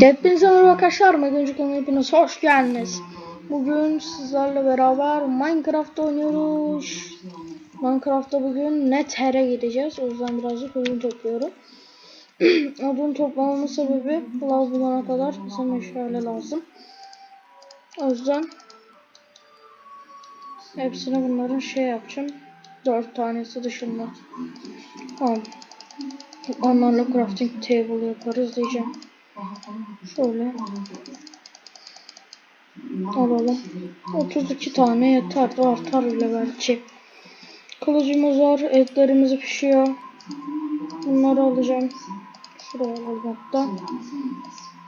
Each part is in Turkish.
Hepinize merhaba arkadaşlar. Megancı kanalına hepiniz hoş geldiniz. Bugün sizlerle beraber Minecraft oynuyoruz. Minecraft'ta bugün Nether'e gideceğiz. O yüzden birazcık odun topluyorum. odun toplamamın sebebi lav bulana kadar bize meşale lazım. O yüzden hepsini bunların şey yapacağım. Dört tanesi dışında. Tamam. Onlarla crafting table yaparız diyeceğim. Şöyle. Alalım. 32 tane yeter artar bile belki. Kılıcımız var. Etlerimiz pişiyor. Bunları alacağım. Şuraya alalım hatta.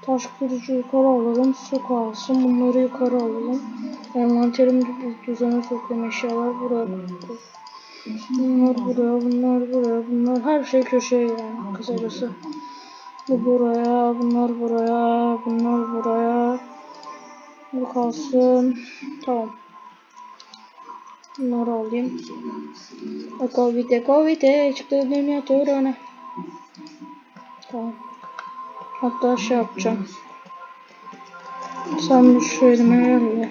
Taş kırıcı yukarı alalım. Su kalsın. Bunları yukarı alalım. Envanterimi düzene sokayım. Eşyalar buraya. Bunlar buraya, bunlar buraya, bunlar her şey köşeye yani kısacası. Bu buraya, bunlar buraya, bunlar buraya. Bu kalsın. Tamam. Bunları alayım. Ekovite, ekovite. Çıktı dünya turuna. Tamam. Hatta şey yapacağım. Sen bu şu elime ver ya.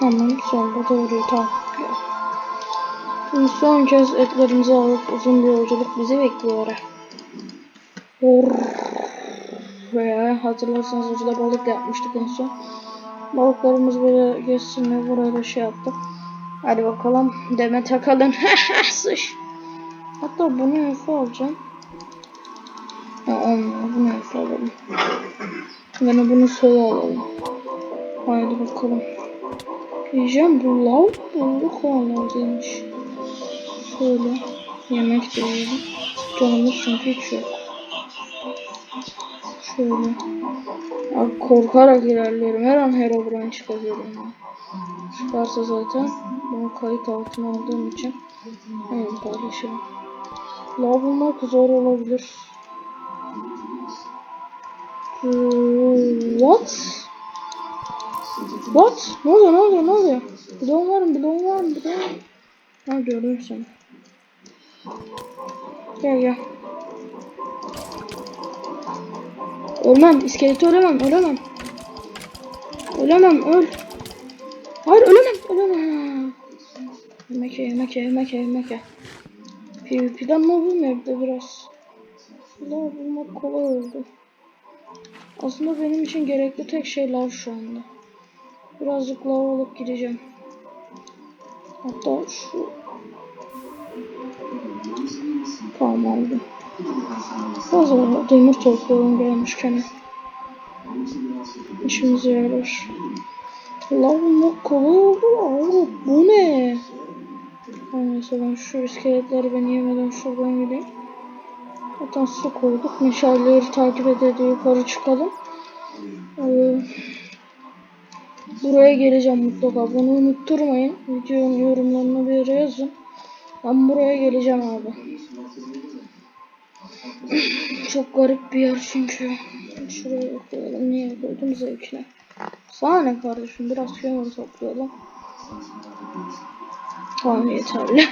Tamam sonra doğruyu. Şimdi son kez etlerimizi alıp uzun bir yolculuk bizi bekliyor. Veya hatırlarsanız ucuda balık yapmıştık en son. Balıklarımız böyle geçsin ve buraya da şey yaptık. Hadi bakalım deme takalım. Sıç. Hatta bunu info alacağım. Ya olmuyor bunu info alalım. Yani bunu sola alalım. Haydi bakalım. Diyeceğim bu lav bulduk onlardaymış. Şöyle yemek yiyelim. Canımız çünkü hiç yok. Şöyle. Abi korkarak ilerliyorum. Her an Herobrine çıkabilirim. Yani. Çıkarsa zaten bunu kayıt altına aldığım için hemen paylaşırım. Lav bulmak zor olabilir. Hmm, What? What? Ne oluyor ne oluyor ne oluyor? Bloğum var mı bloğum var mı bloğum? Ha gördüm seni. Gel gel. Ölmem iskeleti ölemem ölemem. Ölemem öl. Hayır ölemem ölemem. Yemek ye yemek ye yemek ye yemek ye. PvP'den ne bulmuyor bir biraz. Lav bulmak kolay oldu. Aslında benim için gerekli tek şey lav şu anda. Birazcık lav alıp gideceğim. Hatta şu... Tamam aldım. Fazla demir topluyorum gelmişken. İşimize yarar. Lav bulmak kolay oldu. Bu ne? Neyse ben şu iskeletleri ben yemeden şuradan gideyim. Zaten su koyduk. Meşaleleri takip ede de yukarı çıkalım. Ee, buraya geleceğim mutlaka. Bunu unutturmayın. Videonun yorumlarına bir yere yazın. Ben buraya geleceğim abi. Çok garip bir yer çünkü. Şuraya koyalım. Niye koydum zevkine. Sana ne kardeşim? Biraz kömür toplayalım. Tamam yeterli.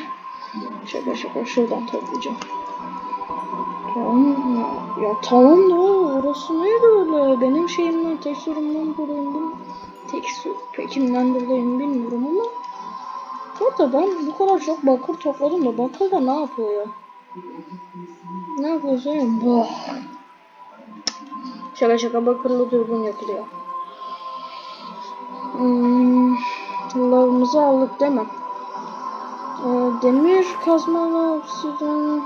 Şaka şaka şuradan toplayacağım. Tamam ya, ya tamam da orası neydi öyle? Benim şeyimden, tekstürümden dolayı. Tekstür pekinden dolayı bilmiyorum ama Burada ben bu kadar çok bakır topladım da bakır da ne yapıyor ya? Ne yapıyor söyleyeyim? Şaka şaka bakırlı dürbün yapılıyor. Hmm, lavımızı aldık değil mi? Ee, demir kazma ve obsidian.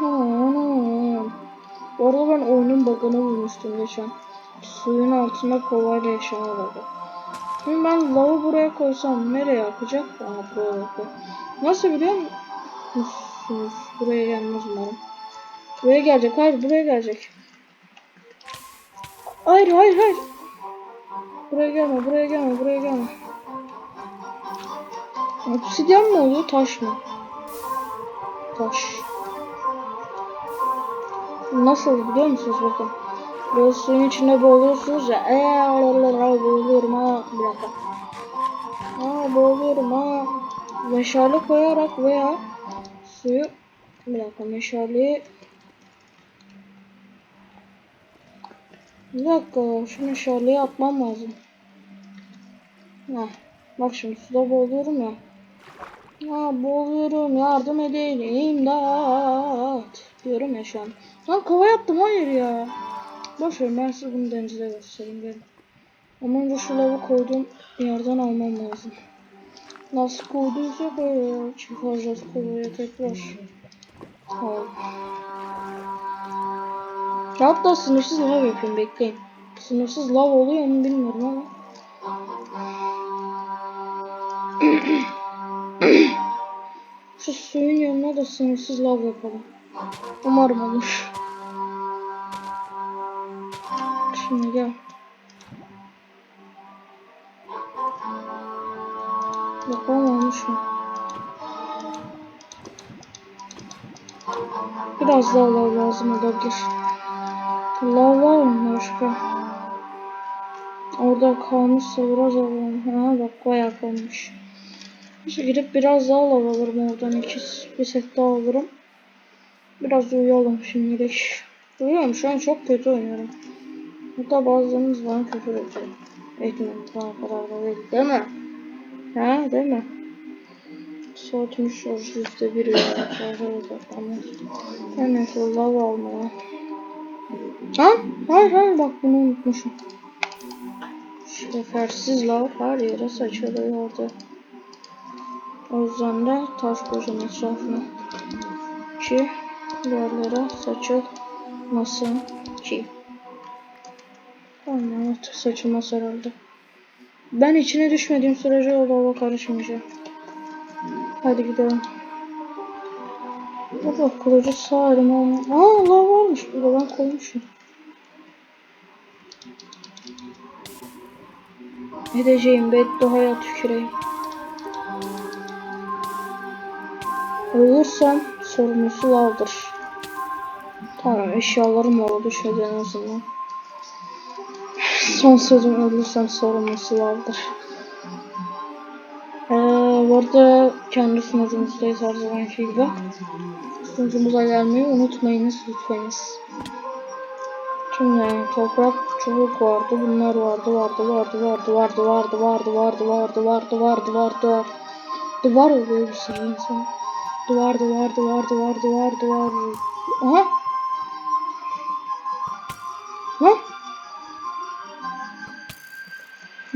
Bu arada ben oyunun bug'ını bulmuştum geçen. Suyun altında kovayla yaşama bug'ı. Şimdi ben lavı buraya koysam nereye akacak? Aa buraya akıyor. Nasıl biliyor musunuz? Buraya gelmez umarım. Buraya gelecek. Hayır buraya gelecek. Hayır hayır hayır. Buraya gelme buraya gelme buraya gelme. Obsidyen mi oluyor taş mı? Taş. Nasıl biliyor musunuz bakın. Böyle suyun içinde boğuluyorsunuz ya. Eee boğuluyorum ha. Bir dakika. Aa boğuluyorum ha. Meşale koyarak veya suyu bir dakika meşaleyi Bir dakika şunu şarlıya atmam lazım. Heh. Bak şimdi suda boğuluyorum ya. Ya boğuluyorum yardım edin imdat diyorum ya şu an. Lan kova yaptım hayır ya. Boş ver ben size bunu denizde göstereyim gelin. Ama önce şu lavı koyduğum yerden almam lazım. Nasıl koyduysak öyle çıkaracağız kovaya tekrar. Tamam. Hatta sınırsız lav yapayım bekleyin. Sınırsız lav oluyor mu bilmiyorum ama. Şu suyun yanına da sınırsız lav yapalım. Umarım olur. Şimdi gel. Bakalım olmuş mu? Biraz daha lav lazım olabilir. Lav var mı başka? Orada kalmışsa biraz alalım. Ha bak bayağı kalmış. Neyse gidip biraz daha lav alırım oradan iki bir set daha alırım. Biraz uyuyalım şimdilik. Uyuyorum şu an çok kötü oynuyorum. Hatta bazılarınız bana küfür ediyor. Etmiyorum tamam kadar da değil. Değil mi? Ha değil mi? Saatmiş şarj yüzde bir ya. Odaklanmaz. Ben neyse lav almaya. Ha? Hayır hayır bak bunu unutmuşum. Şekersiz lav her yere saçılıyordu. O yüzden de taş koyacağım etrafına. Ki yerlere saçılmasın ki. Artık saçılmaz herhalde. Ben içine düşmediğim sürece o lava karışmayacağım. Hadi gidelim. Baba kılıcı sağ elim olma. Aa lav varmış burada ben koymuşum. Edeceğim bedduaya tüküreyim. Ölürsem sorumlusu lavdır. Tamam eşyalarım orada düşmedi en azından. Son sözüm ölürsem sorumlusu lavdır. Ee, bu arada kendi sunucumuzdayız her zamanki gibi. Sunucumuza gelmeyi unutmayınız lütfeniz. Şimdi toprak çubuk vardı, bunlar vardı, vardı, vardı, vardı, vardı, vardı, vardı, vardı, vardı, vardı, vardı, vardı. Duvar oluyor bir sürü insan. Duvar, duvar, duvar, duvar, duvar, duvar. Aha.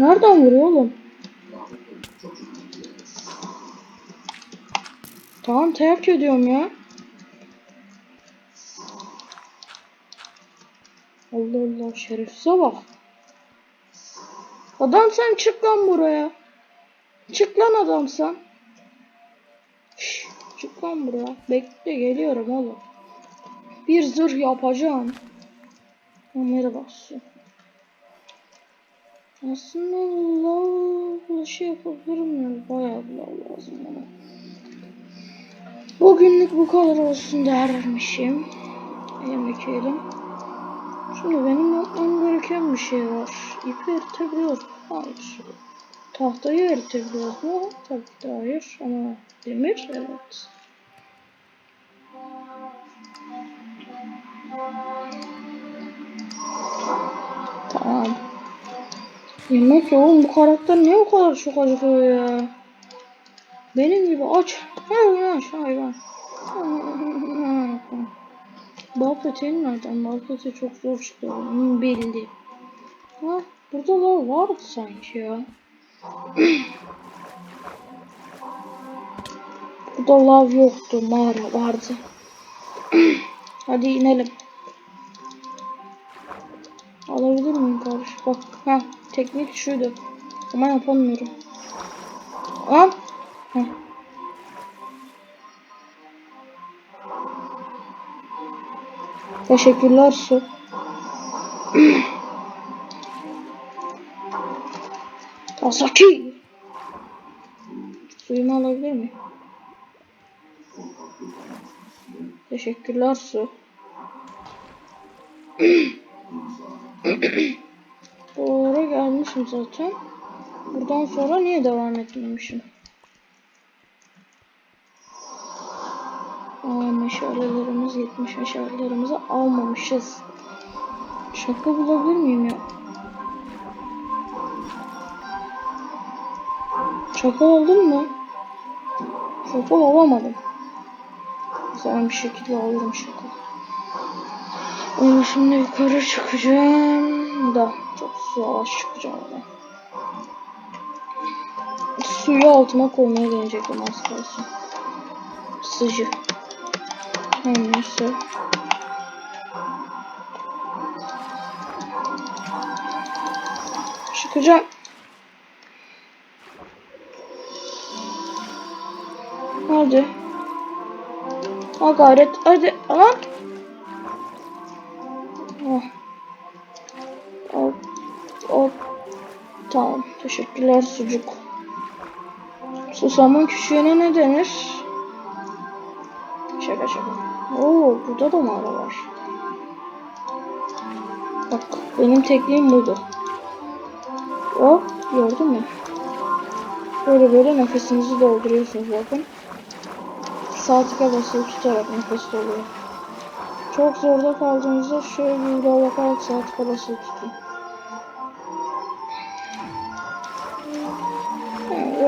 Nereden vuruyor oğlum? Tamam terk ediyorum ya. Allah Allah şerefsize bak. Adam sen çık lan buraya. Çık lan adam sen. Çık lan buraya. Bekle geliyorum oğlum. Bir zırh yapacağım. Onlara baksın. Aslında Allah şey yapabilirim ya. Bayağı Allah lazım bana. Bugünlük bu kadar olsun dermişim. Yemek yiyelim. Şimdi benim yapmam gereken bir şey var. İpi eritebiliyorum. Hayır. Tahtayı eritebiliyoruz mu? Tabii ki hayır ama demir evet. Tamam. Yemek oğlum bu karakter niye o kadar çok acıkıyor ya? Benim gibi aç. Hayvan aç hayvan. Bal peteğin nereden? Bal peteği çok zor çıkıyor. Hmm, belli. Ha, burada lav vardı sanki ya. burada lav yoktu. Mağara vardı. Hadi inelim. Alabilir miyim kardeş? Bak. Ha, teknik şuydu. Ama yapamıyorum. Al. Heh. Teşekkürler su. Asaki. Suyumu alabilir miyim? Teşekkürler su. Gelmişim zaten. Buradan sonra niye devam etmemişim? Aa, meşalelerimiz gitmiş. Meşalelerimizi almamışız. Şaka bulabilir miyim ya? Şaka oldum mu? Şaka olamadım. Sen bir şekilde alırım şaka. Ama şimdi yukarı çıkacağım da çok yavaş çıkacağım ama. Suyu altıma koymaya deneyecektim az kalsın. Sıcı. Neyse. Çıkacağım. Hadi. Ha gayret. Hadi. Hop. Tamam. Teşekkürler sucuk. Susamın küçüğüne ne denir? Şaka şaka. Oo burada da mağara var. Bak benim tekniğim buydu. Hop gördün mü? Böyle böyle nefesinizi dolduruyorsunuz bakın. Sağ tıka basılı tutarak nefes doluyor. Çok zorda kaldığınızda şöyle bir uğrağa bakarak sağ tıka basılı tutun.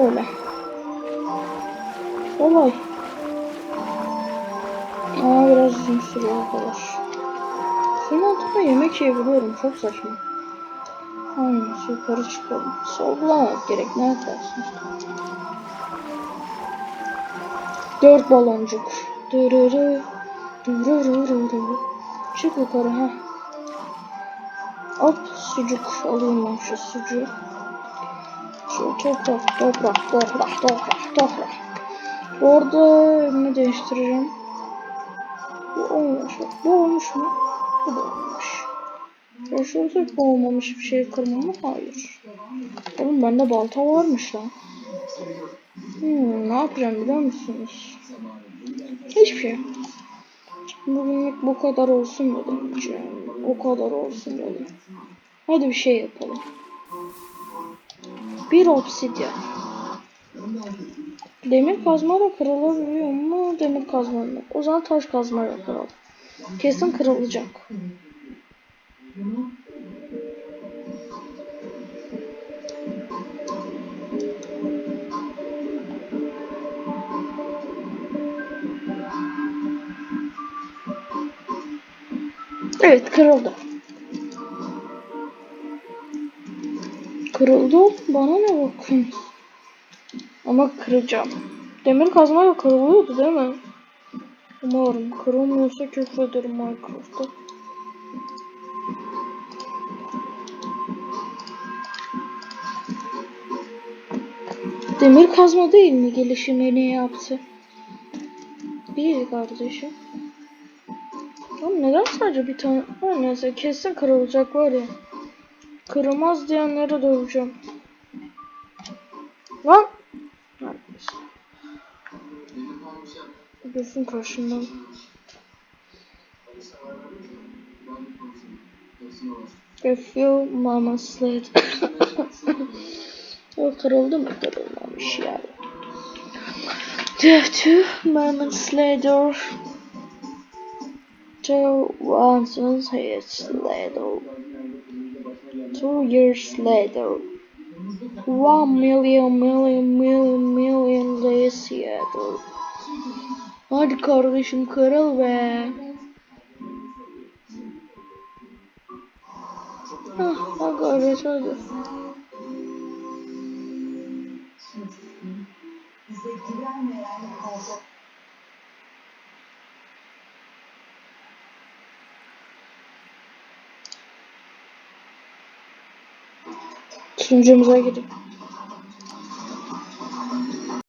Öyle. Kolay. Ama biraz uzun sürüyor arkadaş. Suyun altında yemek yiyebiliyorum. Çok saçma. Aynen yukarı çıkalım. Sorgulamamak gerek. Ne yaparsın? Dört baloncuk. Dırırı. Dırırırırı. Çık yukarı ha. Hop sucuk alayım ben şu sucuğu. Şu toprak toprak toprak toprak toprak. Orada ne değiştireceğim? Bu olmuş. Bu olmuş mu? Bu da olmuş. Ya şu olacak bu olmamış bir şey kırmam mı? Hayır. Oğlum bende balta varmış lan. Hmm, ne yapacağım biliyor musunuz? Hiçbir şey. Bugünlük bu kadar olsun mu demeyeceğim. O kadar olsun dedim. Hadi bir şey yapalım. Bir obsidyen. Demir kazma da kırılabiliyor mu? Demir kazma mı? O zaman taş kazma yapalım. Kesin kırılacak. Evet kırıldı. Kırıldı. Bana ne bakın. Ama kıracağım. Demir kazmayla kırılıyordu değil mi? Umarım kırılmıyorsa küfrederim Minecraft'ta. Demir kazma değil mi gelişimi ne yaptı? Bir kardeşim. Oğlum neden sadece bir tane? Ha neyse kesin kırılacak var ya. Kırılmaz diyenlere döveceğim. Lan! Neredeyse. Gözüm karşımdan. A few moments later. o kırıldı mı? Kırılmamış yani. A two moments later. Two months later. Two years later. One million million million million days later. Hadi kardeşim kırıl be. Hah, ha gayret hadi. Bize güvenmeyen korku. Sunucumuza gidip